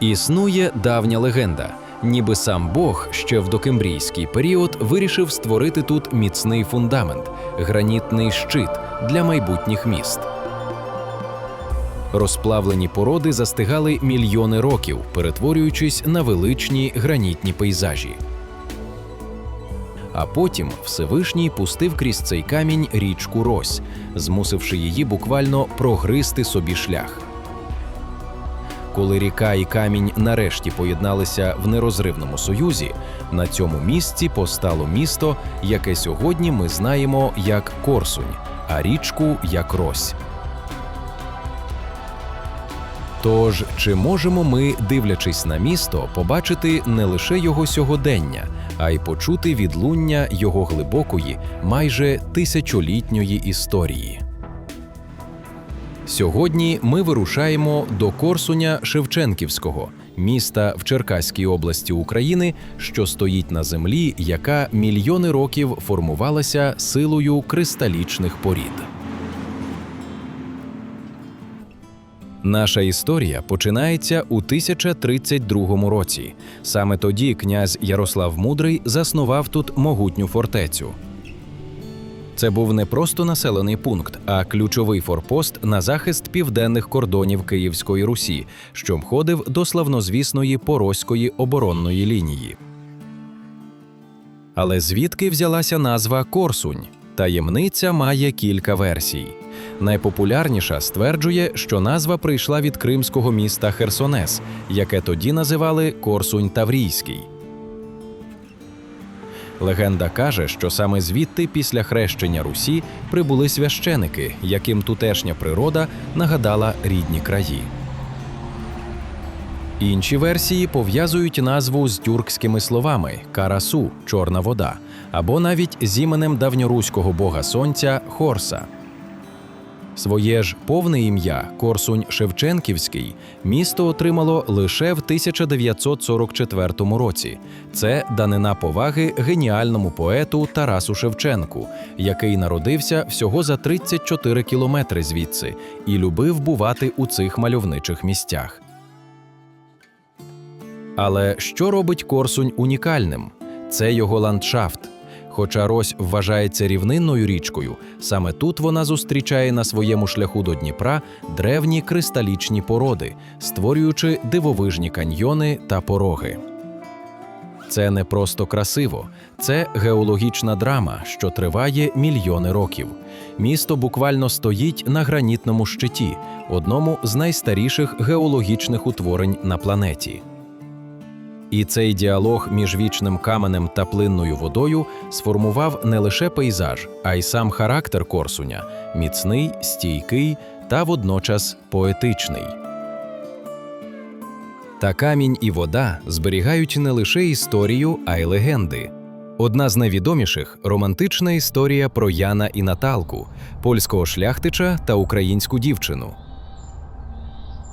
Існує давня легенда, ніби сам Бог ще в докембрійський період вирішив створити тут міцний фундамент, гранітний щит для майбутніх міст. Розплавлені породи застигали мільйони років, перетворюючись на величні гранітні пейзажі. А потім Всевишній пустив крізь цей камінь річку Рось, змусивши її буквально прогризти собі шлях. Коли ріка і камінь нарешті поєдналися в нерозривному союзі, на цьому місці постало місто, яке сьогодні ми знаємо як Корсунь, а річку як Рось. Тож, чи можемо ми, дивлячись на місто, побачити не лише його сьогодення, а й почути відлуння його глибокої, майже тисячолітньої історії? Сьогодні ми вирушаємо до Корсуня Шевченківського, міста в Черкаській області України, що стоїть на землі, яка мільйони років формувалася силою кристалічних порід. Наша історія починається у 1032 році. Саме тоді князь Ярослав Мудрий заснував тут могутню фортецю. Це був не просто населений пункт, а ключовий форпост на захист південних кордонів Київської Русі, що входив до славнозвісної Порозької оборонної лінії. Але звідки взялася назва Корсунь? Таємниця має кілька версій. Найпопулярніша стверджує, що назва прийшла від кримського міста Херсонес, яке тоді називали Корсунь Таврійський. Легенда каже, що саме звідти після хрещення Русі прибули священики, яким тутешня природа нагадала рідні краї. Інші версії пов'язують назву з тюркськими словами карасу чорна вода, або навіть з іменем давньоруського бога сонця Хорса. Своє ж повне ім'я Корсунь Шевченківський місто отримало лише в 1944 році. Це данина поваги геніальному поету Тарасу Шевченку, який народився всього за 34 кілометри звідси і любив бувати у цих мальовничих місцях. Але що робить Корсунь унікальним? Це його ландшафт. Хоча Рось вважається рівнинною річкою, саме тут вона зустрічає на своєму шляху до Дніпра древні кристалічні породи, створюючи дивовижні каньйони та пороги. Це не просто красиво, це геологічна драма, що триває мільйони років. Місто буквально стоїть на гранітному щиті, одному з найстаріших геологічних утворень на планеті. І цей діалог між вічним каменем та плинною водою сформував не лише пейзаж, а й сам характер Корсуня міцний, стійкий та водночас поетичний. Та камінь і вода зберігають не лише історію, а й легенди. Одна з найвідоміших романтична історія про Яна і Наталку, польського шляхтича та українську дівчину.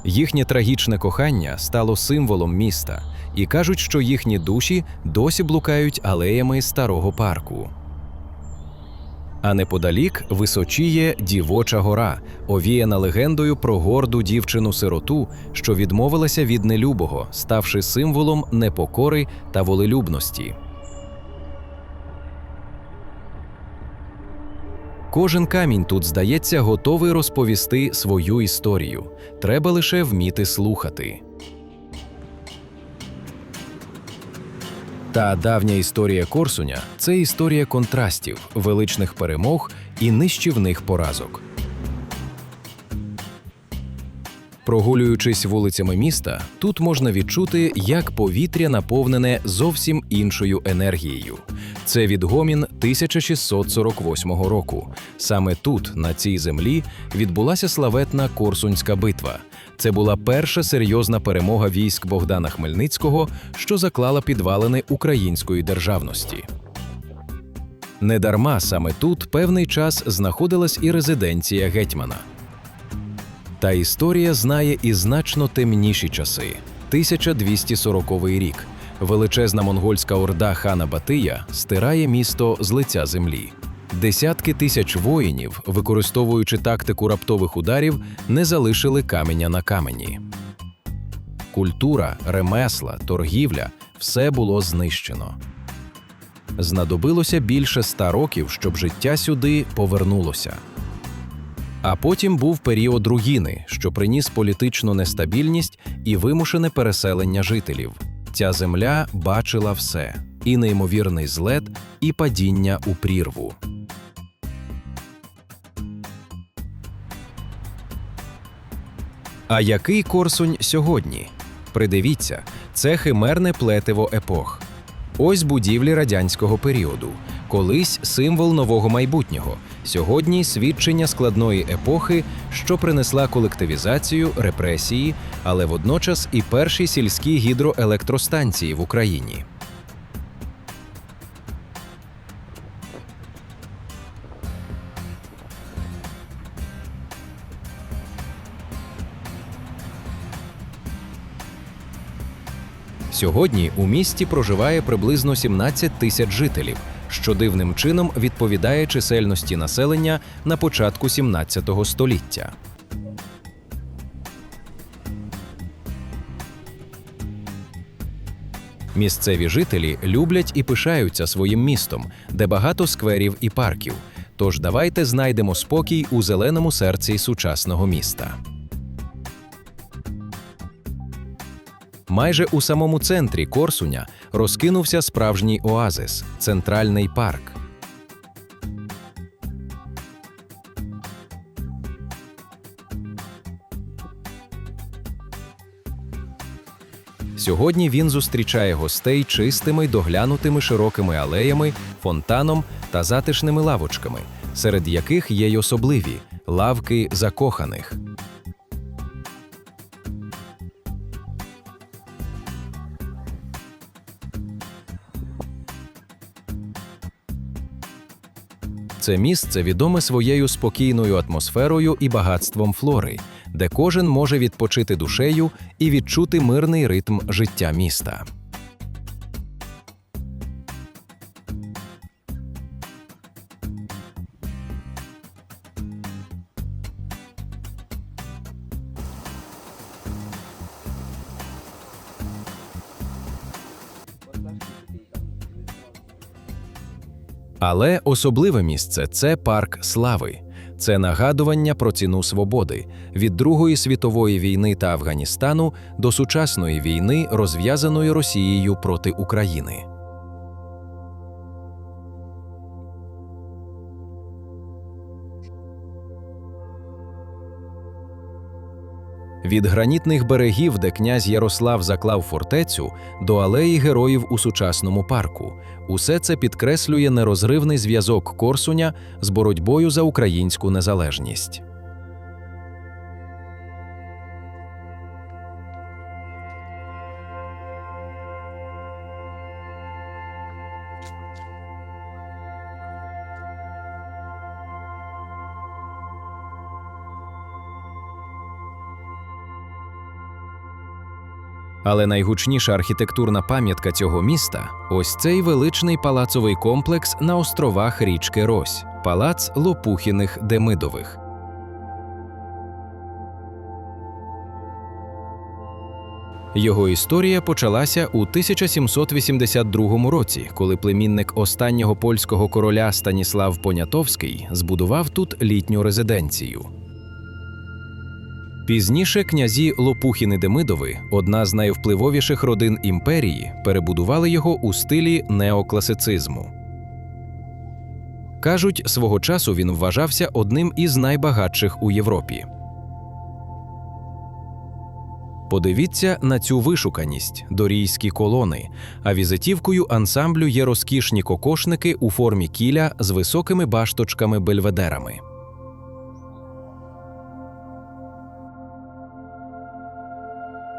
Їхнє трагічне кохання стало символом міста, і кажуть, що їхні душі досі блукають алеями старого парку. А неподалік височіє дівоча гора, овіяна легендою про горду дівчину-сироту, що відмовилася від нелюбого, ставши символом непокори та волелюбності. Кожен камінь тут здається готовий розповісти свою історію. Треба лише вміти слухати. Та давня історія Корсуня це історія контрастів, величних перемог і нищівних поразок. Прогулюючись вулицями міста, тут можна відчути, як повітря наповнене зовсім іншою енергією. Це відгомін 1648 року. Саме тут, на цій землі, відбулася славетна Корсунська битва. Це була перша серйозна перемога військ Богдана Хмельницького, що заклала підвалини української державності. Недарма саме тут певний час знаходилась і резиденція гетьмана. Та історія знає і значно темніші часи 1240 рік. Величезна монгольська орда хана Батия стирає місто з лиця землі. Десятки тисяч воїнів, використовуючи тактику раптових ударів, не залишили каменя на камені. Культура, ремесла, торгівля все було знищено. Знадобилося більше ста років, щоб життя сюди повернулося. А потім був період руїни, що приніс політичну нестабільність і вимушене переселення жителів. Ця земля бачила все: і неймовірний злет, і падіння у прірву. А який Корсунь сьогодні? Придивіться, це химерне плетиво епох. Ось будівлі радянського періоду, колись символ нового майбутнього, сьогодні свідчення складної епохи, що принесла колективізацію, репресії, але водночас і перші сільські гідроелектростанції в Україні. Сьогодні у місті проживає приблизно 17 тисяч жителів, що дивним чином відповідає чисельності населення на початку 17 століття. Місцеві жителі люблять і пишаються своїм містом, де багато скверів і парків. Тож давайте знайдемо спокій у зеленому серці сучасного міста. Майже у самому центрі Корсуня розкинувся справжній оазис центральний парк. Сьогодні він зустрічає гостей чистими, доглянутими широкими алеями, фонтаном та затишними лавочками, серед яких є й особливі лавки закоханих. Це місце відоме своєю спокійною атмосферою і багатством флори, де кожен може відпочити душею і відчути мирний ритм життя міста. Але особливе місце це парк слави. Це нагадування про ціну свободи від Другої світової війни та Афганістану до сучасної війни, розв'язаної Росією проти України. Від гранітних берегів, де князь Ярослав заклав фортецю, до алеї героїв у сучасному парку. Усе це підкреслює нерозривний зв'язок Корсуня з боротьбою за українську незалежність. Але найгучніша архітектурна пам'ятка цього міста ось цей величний палацовий комплекс на островах річки Рось, палац Лопухіних Демидових. Його історія почалася у 1782 році, коли племінник останнього польського короля Станіслав Понятовський збудував тут літню резиденцію. Пізніше князі Лопухіни Демидови, одна з найвпливовіших родин імперії, перебудували його у стилі неокласицизму. Кажуть, свого часу він вважався одним із найбагатших у Європі. Подивіться на цю вишуканість дорійські колони, а візитівкою ансамблю є розкішні кокошники у формі кіля з високими башточками-бельведерами.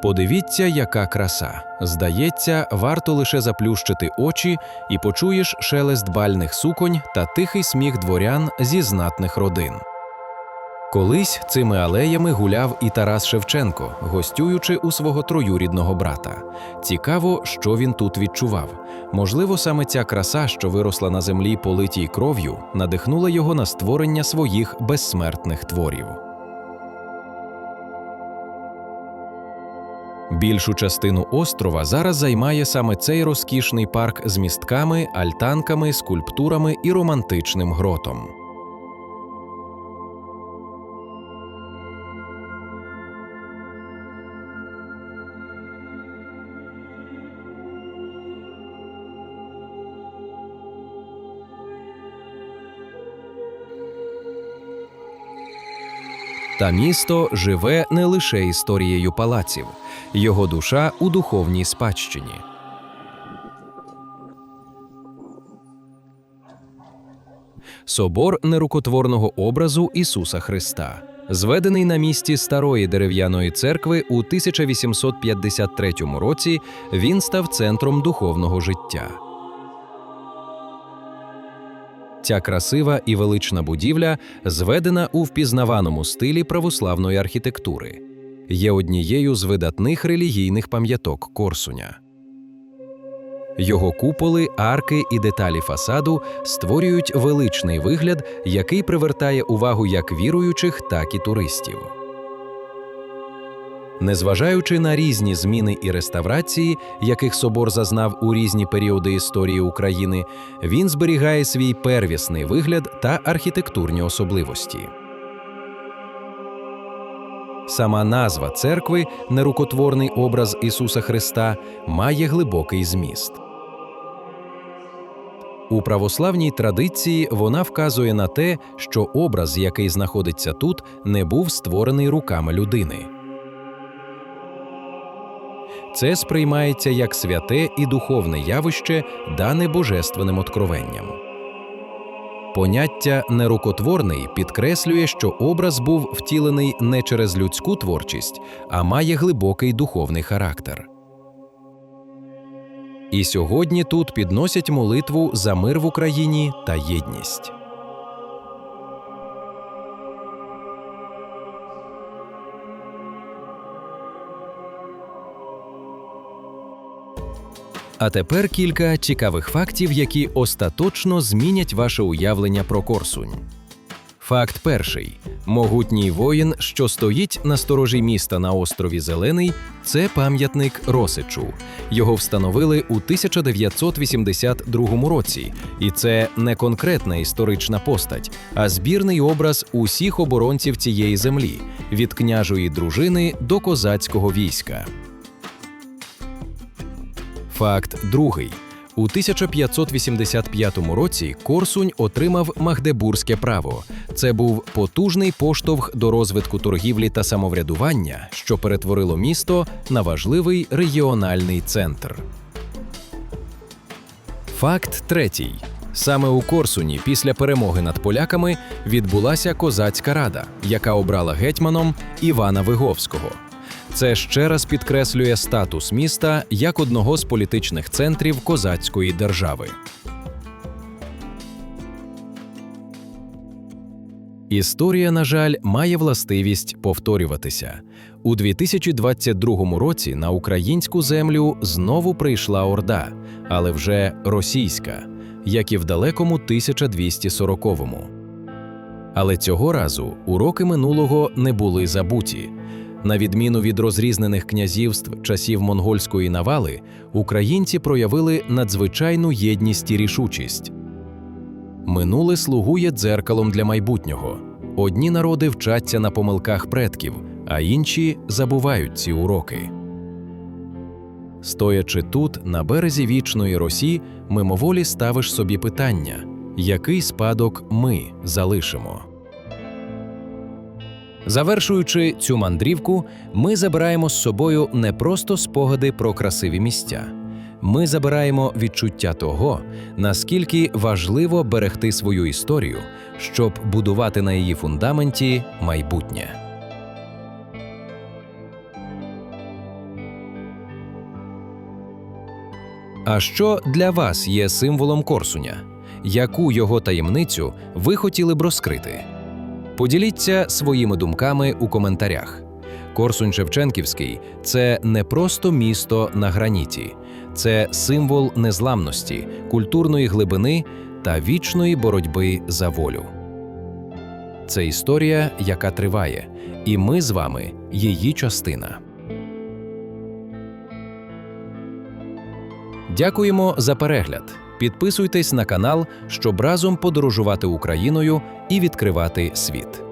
Подивіться, яка краса. Здається, варто лише заплющити очі і почуєш шелест бальних суконь та тихий сміх дворян зі знатних родин. Колись цими алеями гуляв і Тарас Шевченко, гостюючи у свого троюрідного брата. Цікаво, що він тут відчував. Можливо, саме ця краса, що виросла на землі политій кров'ю, надихнула його на створення своїх безсмертних творів. Більшу частину острова зараз займає саме цей розкішний парк з містками, альтанками, скульптурами і романтичним гротом. Та місто живе не лише історією палаців, його душа у духовній спадщині. Собор нерукотворного образу Ісуса Христа, зведений на місці старої дерев'яної церкви у 1853 році, він став центром духовного життя. Ця красива і велична будівля зведена у впізнаваному стилі православної архітектури, є однією з видатних релігійних пам'яток Корсуня. Його куполи, арки і деталі фасаду створюють величний вигляд, який привертає увагу як віруючих, так і туристів. Незважаючи на різні зміни і реставрації, яких собор зазнав у різні періоди історії України, він зберігає свій первісний вигляд та архітектурні особливості. Сама назва церкви, нерукотворний образ Ісуса Христа, має глибокий зміст. У православній традиції вона вказує на те, що образ, який знаходиться тут, не був створений руками людини. Це сприймається як святе і духовне явище, дане божественним откровенням. Поняття нерукотворний підкреслює, що образ був втілений не через людську творчість, а має глибокий духовний характер. І сьогодні тут підносять молитву за мир в Україні та єдність. А тепер кілька цікавих фактів, які остаточно змінять ваше уявлення про Корсунь. Факт перший: могутній воїн, що стоїть на сторожі міста на острові Зелений, це пам'ятник Росичу. Його встановили у 1982 році, і це не конкретна історична постать, а збірний образ усіх оборонців цієї землі від княжої дружини до козацького війська. Факт другий. У 1585 році Корсунь отримав Магдебурзьке право. Це був потужний поштовх до розвитку торгівлі та самоврядування, що перетворило місто на важливий регіональний центр. Факт третій. Саме у Корсуні після перемоги над поляками відбулася козацька рада, яка обрала гетьманом Івана Виговського. Це ще раз підкреслює статус міста як одного з політичних центрів козацької держави. Історія, на жаль, має властивість повторюватися. У 2022 році на українську землю знову прийшла Орда, але вже російська, як і в далекому 1240-му. Але цього разу уроки минулого не були забуті. На відміну від розрізнених князівств часів монгольської навали, українці проявили надзвичайну єдність і рішучість. Минуле слугує дзеркалом для майбутнього. Одні народи вчаться на помилках предків, а інші забувають ці уроки. Стоячи тут, на березі вічної Росі, мимоволі ставиш собі питання, який спадок ми залишимо. Завершуючи цю мандрівку, ми забираємо з собою не просто спогади про красиві місця. Ми забираємо відчуття того, наскільки важливо берегти свою історію, щоб будувати на її фундаменті майбутнє. А що для вас є символом Корсуня? Яку його таємницю ви хотіли б розкрити? Поділіться своїми думками у коментарях. Корсунь Шевченківський це не просто місто на граніті, це символ незламності, культурної глибини та вічної боротьби за волю. Це історія, яка триває, і ми з вами її частина. Дякуємо за перегляд. Підписуйтесь на канал, щоб разом подорожувати Україною і відкривати світ.